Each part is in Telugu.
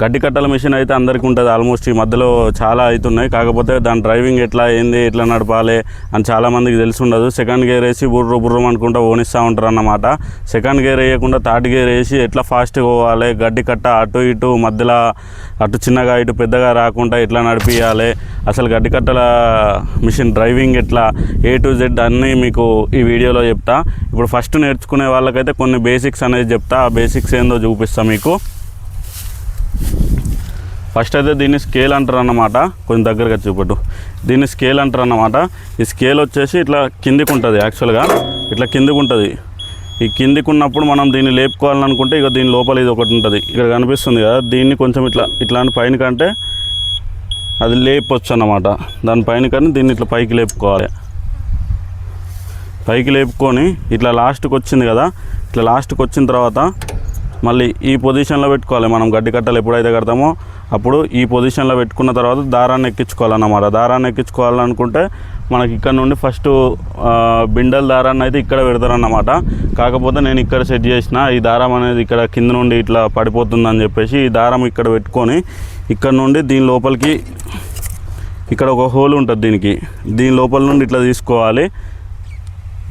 గడ్డి కట్టల మిషన్ అయితే అందరికీ ఉంటుంది. ఆల్మోస్ట్ ఈ మధ్యలో చాలా అవుతున్నాయి. కాకపోతే దాని డ్రైవింగ్ ఎట్లా ఏంది ఎట్లా నడపాలి అని చాలామందికి తెలిసి ఉండదు. సెకండ్ గేర్ వేసి బుర్ర బుర్రం అనుకుంటా ఓనిస్తూ ఉంటారు అన్నమాట. సెకండ్ గేర్ వేయకుండా థర్డ్ గేర్ వేసి ఎట్లా ఫాస్ట్గా పోవాలి గడ్డి కట్ట అటు ఇటు మధ్యలో అటు చిన్నగా ఇటు పెద్దగా రాకుండా ఎట్లా నడిపించాలి అసలు గడ్డి కట్టల మిషన్ డ్రైవింగ్ ఎట్లా? ఏ టు జెడ్ అన్నీ మీకు ఈ వీడియోలో చెప్తా. ఇప్పుడు ఫస్ట్ నేర్చుకునే వాళ్ళకైతే కొన్ని బేసిక్స్ అనేది చెప్తా. ఆ బేసిక్స్ ఏందో చూపిస్తాను మీకు. ఫస్ట్ అయితే దీన్ని స్కేల్ అంటారు అన్నమాట. కొంచెం దగ్గరగా చూపెట్టు. దీన్ని స్కేల్ అంటారు అన్నమాట. ఈ స్కేల్ వచ్చేసి ఇట్లా కిందికి ఉంటుంది యాక్చువల్గా ఇట్లా కిందికి ఉంటుంది. ఈ కిందికి ఉన్నప్పుడు మనం దీన్ని లేపుకోవాలనుకుంటే ఇక దీని లోపల ఇది ఒకటి ఉంటుంది. ఇక్కడ కనిపిస్తుంది కదా దీన్ని కొంచెం ఇట్లా ఇట్లా అని పైన కంటే అది లేపొచ్చు అన్నమాట. దాని పైన కానీ దీన్ని ఇట్లా పైకి లేపుకోవాలి. పైకి లేపుకొని ఇట్లా లాస్ట్కి వచ్చింది కదా ఇట్లా లాస్ట్కి వచ్చిన తర్వాత మళ్ళీ ఈ పొజిషన్లో పెట్టుకోవాలి. మనం గడ్డి కట్టలు ఎప్పుడైతే కడతామో అప్పుడు ఈ పొజిషన్లో పెట్టుకున్న తర్వాత దారాన్ని ఎక్కించుకోవాలన్నమాట. దారాన్ని ఎక్కించుకోవాలనుకుంటే మనకి ఇక్కడ నుండి ఫస్ట్ బిండల్ దారాన్ని అయితే ఇక్కడ పెడతారన్నమాట. కాకపోతే నేను ఇక్కడ సెట్ చేసిన ఈ దారం అనేది ఇక్కడ కింద నుండి ఇట్లా పడిపోతుందని చెప్పేసి ఈ దారం ఇక్కడ పెట్టుకొని ఇక్కడ నుండి దీని లోపలికి ఇక్కడ ఒక హోల్ ఉంటుంది దీనికి. దీని లోపల నుండి ఇట్లా తీసుకోవాలి.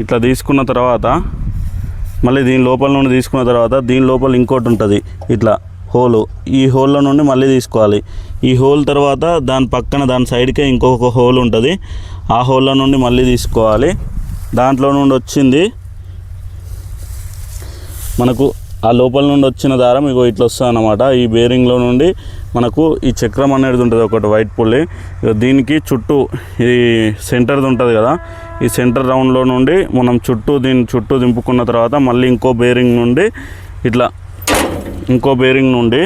ఇట్లా తీసుకున్న తర్వాత మళ్ళీ దీని లోపల నుండి తీసుకున్న తర్వాత దీని లోపల ఇంకోటి ఉంటుంది. ఇట్లా హోలు. ఈ హోల్లో నుండి మళ్ళీ తీసుకోవాలి. ఈ హోల్ తర్వాత దాని పక్కన దాని సైడ్కే ఇంకొక హోల్ ఉంటుంది. ఆ హోల్లో నుండి మళ్ళీ తీసుకోవాలి. దాంట్లో నుండి వచ్చింది. మనకు ఆ లోపల నుండి వచ్చిన దారం ఇగో ఇట్లా వస్తుంది అనమాట ఈ బేరింగ్లో నుండి మనకు ఈ చక్రం అనేది ఉంటుంది ఒకటి వైట్ పుల్లి. దీనికి చుట్టూ ఈ సెంటర్ది ఉంటుంది కదా. ఈ సెంటర్ రౌండ్లో నుండి మనం చుట్టూ దీని చుట్టూ దింపుకున్న తర్వాత మళ్ళీ ఇంకో బేరింగ్ నుండి ఇట్లా ఇంకో బేరింగ్ నుండి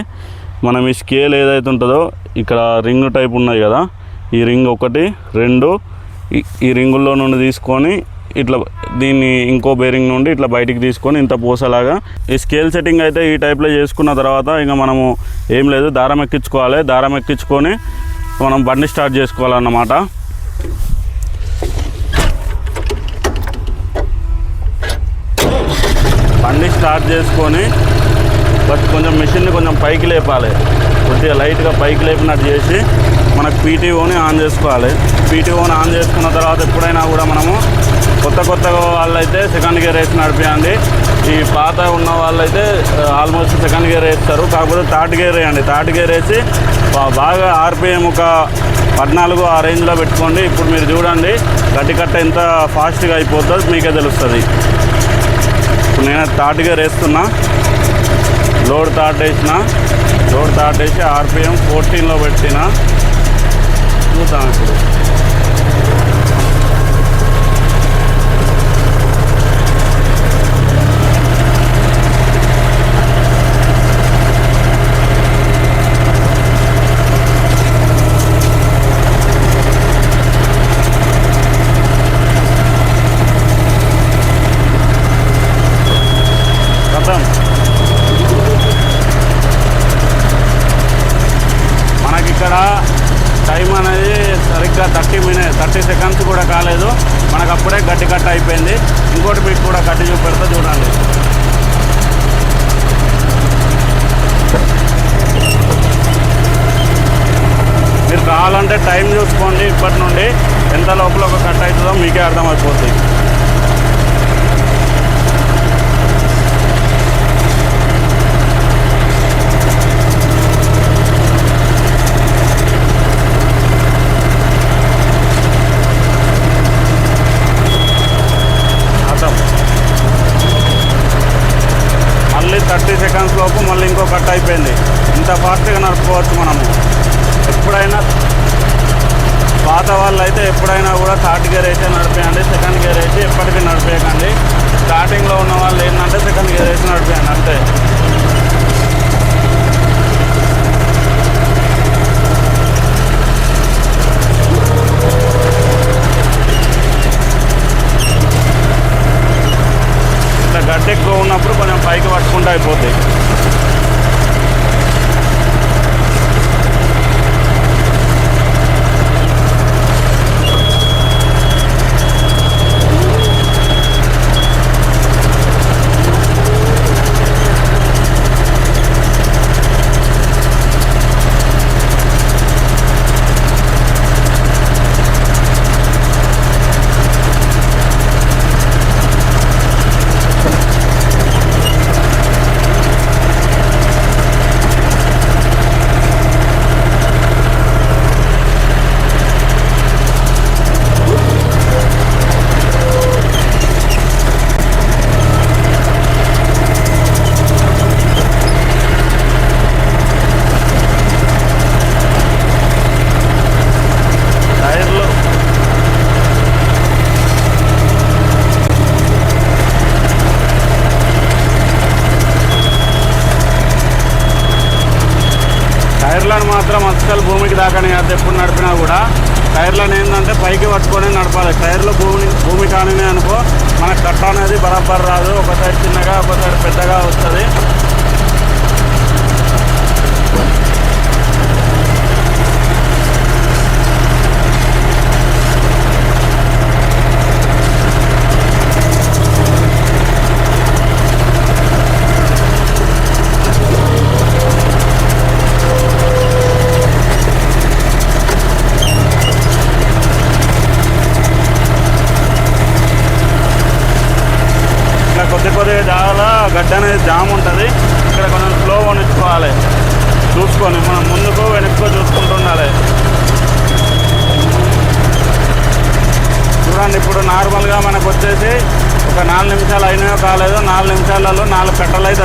మనం ఈ స్కేల్ ఏదైతే ఉంటుందో ఇక్కడ రింగ్ టైప్ ఉన్నాయి కదా ఈ రింగ్ ఒకటి రెండు ఈ- ఈ రింగుల్లో నుండి తీసుకొని ఇట్లా దీన్ని ఇంకో బేరింగ్ నుండి ఇట్లా బయటికి తీసుకొని ఇంత పూసలాగా ఈ స్కేల్ సెట్టింగ్ అయితే ఈ టైప్లో చేసుకున్న తర్వాత ఇంకా మనము ఏం లేదు దారం ఎక్కించుకోవాలి దారం ఎక్కించుకొని మనం బండి స్టార్ట్ చేసుకోవాలన్నమాట. బండి స్టార్ట్ చేసుకొని బట్ కొంచెం మిషన్ని కొంచెం పైకి లేపాలి. కొద్దిగా లైట్గా పైకి లేపినట్టు చేసి మనకు పీటీఓని ఆన్ చేసుకోవాలి. పీటీఓని ఆన్ చేసుకున్న తర్వాత ఎప్పుడైనా కూడా మనము కొత్త కొత్తగా వాళ్ళైతే సెకండ్ గేర్ వేసి నడిపియండి. ఈ పాత ఉన్న వాళ్ళైతే ఆల్మోస్ట్ సెకండ్ గేర్ వేస్తారు కాకపోతే థర్డ్ గేర్ వేయండి. థర్డ్ గేర్ వేసి బాగా ఆర్పిఎం ఒక పద్నాలుగు ఆ రేంజ్లో పెట్టుకోండి. ఇప్పుడు మీరు చూడండి గడ్డి కట్ట ఎంత ఫాస్ట్గా అయిపోతుందో మీకే తెలుస్తుంది. నేను థర్డ్ గేర్ వేస్తున్నా. లోడ్ థర్డ్ వేసిన. లోడ్ థర్డ్ వేసి ఆర్పిఎం ఫోర్టీన్లో పెట్టిన. చూద్దాం ఇప్పుడు కథం మనకి ఇక్కడ టైం అనేది సరిగ్గా థర్టీ మినిట్ థర్టీ సెకండ్స్ కూడా కాలేదు. మనకు అప్పుడే గట్టి కట్ట అయిపోయింది. ఇంకోటి మీకు కూడా కట్టి చూపెడతా చూడండి. మీరు కావాలంటే టైం చూసుకోండి ఇప్పటి నుండి. ఎంత లోపల ఒక కట్ అవుతుందో మీకే అర్థమైపోతుంది అర్థం మళ్ళీ థర్టీ సెకండ్స్ లోపు మళ్ళీ ఇంకో కట్ అయిపోయింది ఇంత ఫాస్ట్గా నడుపుకోవచ్చు మనము ఎప్పుడైనా పాత వాళ్ళు అయితే ఎప్పుడైనా కూడా థర్డ్ గేర్ అయితే నడిపేయండి సెకండ్ గేర్ అయితే ఎప్పటికీ నడిపేయకండి. స్టార్టింగ్లో ఉన్న వాళ్ళు ఏంటంటే సెకండ్ గేర్ అయితే నడిపేయండి అంతే. ఇట్లా గడ్డ ఎక్కువ ఉన్నప్పుడు కొంచెం పైకి పట్టుకుంటూ అయిపోతాయి మనకు కట్ట అనేది బరాబర్ రాదు. ఒకసారి చిన్నగా ఒకసారి పెద్దగా వస్తుంది ఇట్లా కొద్ది కొద్దిగా చాలా గడ్డ అనేది జామ్ ఉంటుంది ఇక్కడ కొంచెం స్లో కొనిచ్చుకోవాలి చూసుకొని మనం ముందుకు వెనక్కు చూసుకుంటూ ఉండాలి చూడండి ఇప్పుడు నార్మల్గా మనకు వచ్చేసి ఒక నాలుగు నిమిషాలు అయినాయో కాలేదో నాలుగు నాలుగు కట్టలు అయితే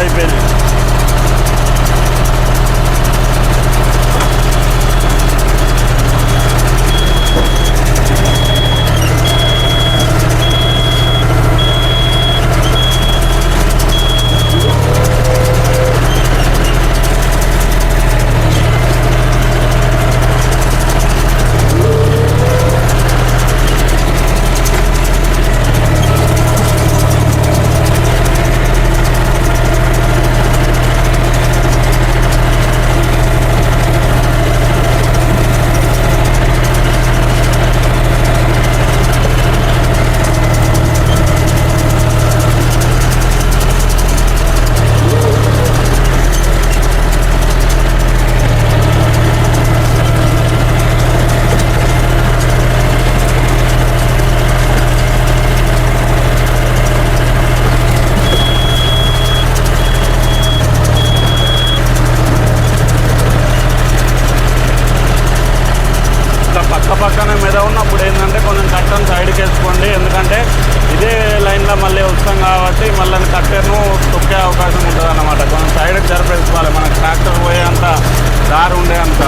ఇట్లా పక్క పక్కన మీద ఉన్నప్పుడు ఏంటంటే కొంచెం కట్టను సైడ్కి వేసుకోండి ఎందుకంటే ఇదే లైన్లో మళ్ళీ వస్తాం కాబట్టి ట్రాక్టర్ను తొక్కే అవకాశం ఉంటుంది అన్నమాట కొంచెం సైడ్కి జరిపేసుకోవాలి మనకు ట్రాక్టర్ పోయే అంత దారి ఉండే అంత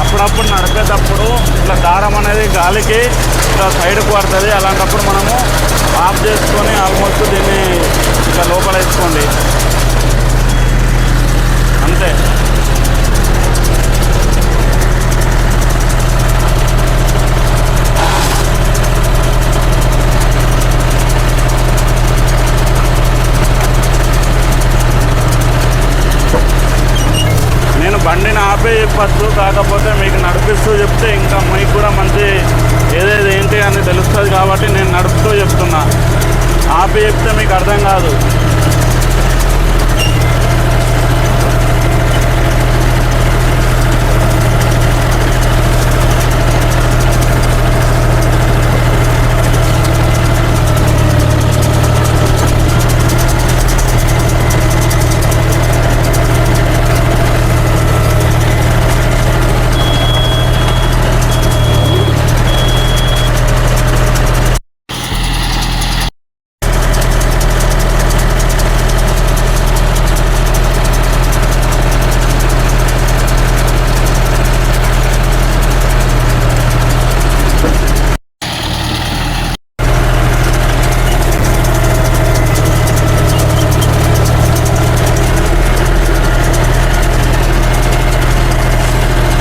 అప్పుడప్పుడు నడిపేటప్పుడు ఇట్లా దారం అనేది గాలికి ఇట్లా సైడ్కి పడుతుంది. అలాంటప్పుడు మనము ఆఫ్ చేసుకొని ఆల్మోస్ట్ దీన్ని ఇట్లా లోపల వేసుకోండి. అంతే. నేను బండిని ఆపే చెప్పచ్చు కాకపోతే మీకు నడిపిస్తూ చెప్తే ఇంకా మీకు కూడా మంచి ఏదేది ఏంటి అని తెలుస్తుంది కాబట్టి నేను నడుపుతూ చెప్తున్నా. ఆపి చెప్తే మీకు అర్థం కాదు.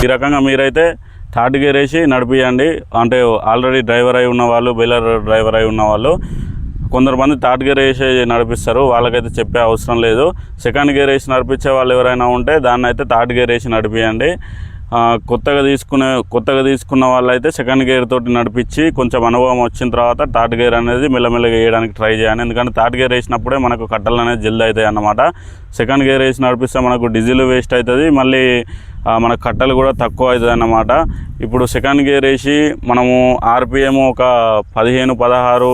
ఈ రకంగా మీరైతే థర్డ్ గేర్ వేసి నడిపియండి. అంటే ఆల్రెడీ డ్రైవర్ అయి ఉన్న వాళ్ళు బెయిలర్ డ్రైవర్ అయి ఉన్న వాళ్ళు కొందరు మంది థర్డ్ గేర్ వేసి నడిపిస్తారు. వాళ్ళకైతే చెప్పే అవసరం లేదు. సెకండ్ గేర్ వేసి నడిపించే వాళ్ళు ఎవరైనా ఉంటే దాన్ని అయితే థర్డ్ గేర్ వేసి నడిపియండి కొత్తగా తీసుకునే కొత్తగా తీసుకున్న వాళ్ళైతే సెకండ్ గేర్ తోటి నడిపించి కొంచెం అనుభవం వచ్చిన తర్వాత థర్డ్ గేర్ అనేది మెల్లమెల్లగా వేయడానికి ట్రై చేయాలి ఎందుకంటే థర్డ్ గేర్ వేసినప్పుడే మనకు కట్టలు అనేది జల్ది అవుతాయి అన్నమాట. సెకండ్ గేర్ వేసి నడిపిస్తే మనకు డీజిల్ వేస్ట్ అవుతుంది. మళ్ళీ మన కట్టలు కూడా తక్కువ అవుతుంది అన్నమాట ఇప్పుడు సెకండ్ గేర్ వేసి మనము ఆర్పిఎం ఒక పదిహేను పదహారు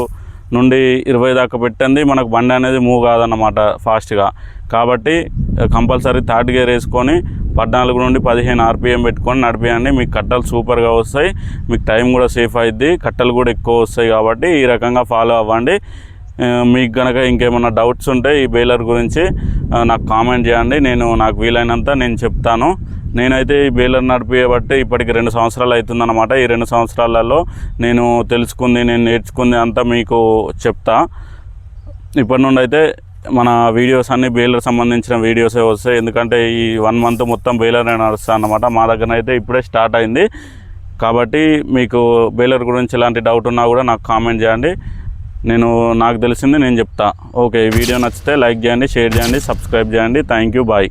నుండి ఇరవై దాకా పెట్టింది. మనకు బండి అనేది మూవ్ కాదన్నమాట ఫాస్ట్గా కాబట్టి కంపల్సరీ థర్డ్ గేర్ వేసుకొని పద్నాలుగు నుండి పదిహేను ఆర్పిఎం పెట్టుకొని నడిపియండి. మీకు కట్టలు సూపర్గా వస్తాయి. మీకు టైం కూడా సేఫ్ అవుద్ది కట్టలు కూడా ఎక్కువ వస్తాయి కాబట్టి ఈ రకంగా ఫాలో అవ్వండి. మీకు కనుక ఇంకేమైనా డౌట్స్ ఉంటే ఈ బేలర్ గురించి నాకు కామెంట్ చేయండి. నేను నాకు వీలైనంత నేను చెప్తాను. నేనైతే ఈ బేలర్ నడిపియబట్టి ఇప్పటికి రెండు సంవత్సరాలు అవుతుందన్నమాట. ఈ రెండు సంవత్సరాలలో నేను తెలుసుకుంది నేను నేర్చుకుంది అంతా మీకు చెప్తా. ఇప్పటి నుండి అయితే మన వీడియోస్ అన్నీ బేలర్ సంబంధించిన వీడియోసే వస్తాయి. ఎందుకంటే ఈ వన్ మంత్ మొత్తం బేలర్ నడుస్తాను అనమాట మా దగ్గర అయితే ఇప్పుడే స్టార్ట్ అయింది. కాబట్టి మీకు బేలర్ గురించి ఎలాంటి డౌట్ ఉన్నా కూడా నాకు కామెంట్ చేయండి. నేను నాకు తెలిసింది నేను చెప్తా. ఓకే ఈ వీడియో నచ్చితే లైక్ చేయండి షేర్ చేయండి సబ్స్క్రైబ్ చేయండి. Thank you bye.